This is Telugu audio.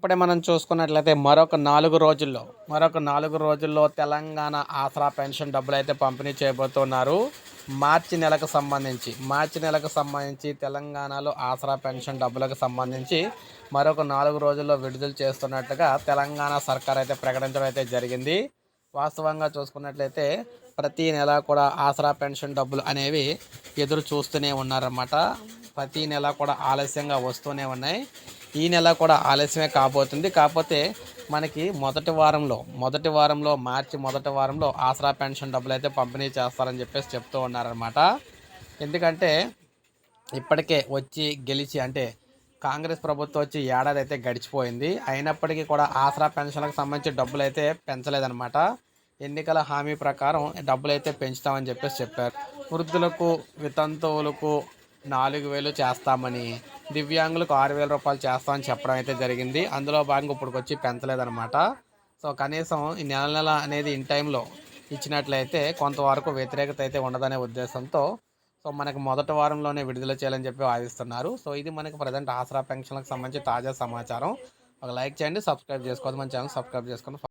ఇప్పుడే మనం చూసుకున్నట్లయితే మరొక నాలుగు రోజుల్లో మరొక నాలుగు రోజుల్లో తెలంగాణ ఆసరా పెన్షన్ డబ్బులు అయితే పంపిణీ చేయబోతున్నారు. మార్చి నెలకు సంబంధించి మార్చి నెలకు సంబంధించి తెలంగాణలో ఆసరా పెన్షన్ డబ్బులకు సంబంధించి మరొక నాలుగు రోజుల్లో విడుదల చేస్తున్నట్టుగా తెలంగాణ సర్కార్ అయితే ప్రకటించడం అయితే జరిగింది. వాస్తవంగా చూసుకున్నట్లయితే ప్రతి నెల కూడా ఆసరా పెన్షన్ డబ్బులు అనేవి ఎదురు చూస్తూనే ఉన్నారన్నమాట. ప్రతి నెల కూడా ఆలస్యంగా వస్తూనే ఉన్నాయి. ఈ నెల కూడా ఆలస్యమే కాబోతుంది. కాకపోతే మనకి మొదటి వారంలో మొదటి వారంలో మార్చి మొదటి వారంలో ఆసరా పెన్షన్ డబ్బులు అయితే పంపిణీ చేస్తారని చెప్పేసి చెప్తూ ఉన్నారనమాట ఎందుకంటే ఇప్పటికే వచ్చి గెలిచి అంటే కాంగ్రెస్ ప్రభుత్వం వచ్చి ఏడాది అయితే గడిచిపోయింది. అయినప్పటికీ కూడా ఆసరా పెన్షన్లకు సంబంధించి డబ్బులు అయితే పెంచలేదన్నమాట. ఎన్నికల హామీ ప్రకారం డబ్బులు అయితే పెంచుతామని చెప్పేసి చెప్పారు. వృద్ధులకు వితంతువులకు నాలుగు వేలు చేస్తామని దివ్యాంగులకు ఆరు వేల రూపాయలు చేస్తామని చెప్పడం అయితే జరిగింది. అందులో భాగంగా ఇప్పటికి వచ్చి పెంచలేదన్నమాట. సో కనీసం ఈ నెల నెల అనేది ఇన్ టైంలో ఇచ్చినట్లయితే కొంతవరకు వ్యతిరేకత అయితే ఉండదనే ఉద్దేశంతో సో మనకు మొదటి వారంలోనే విడుదల చేయాలని చెప్పి వాదిస్తున్నారు. సో ఇది మనకు ప్రజెంట్ ఆసరా పెన్షన్లకు సంబంధించి తాజా సమాచారం. ఒక లైక్ చేయండి సబ్స్క్రైబ్ చేసుకోవద్దు. మన ఛానల్ సబ్స్క్రైబ్ చేసుకోండి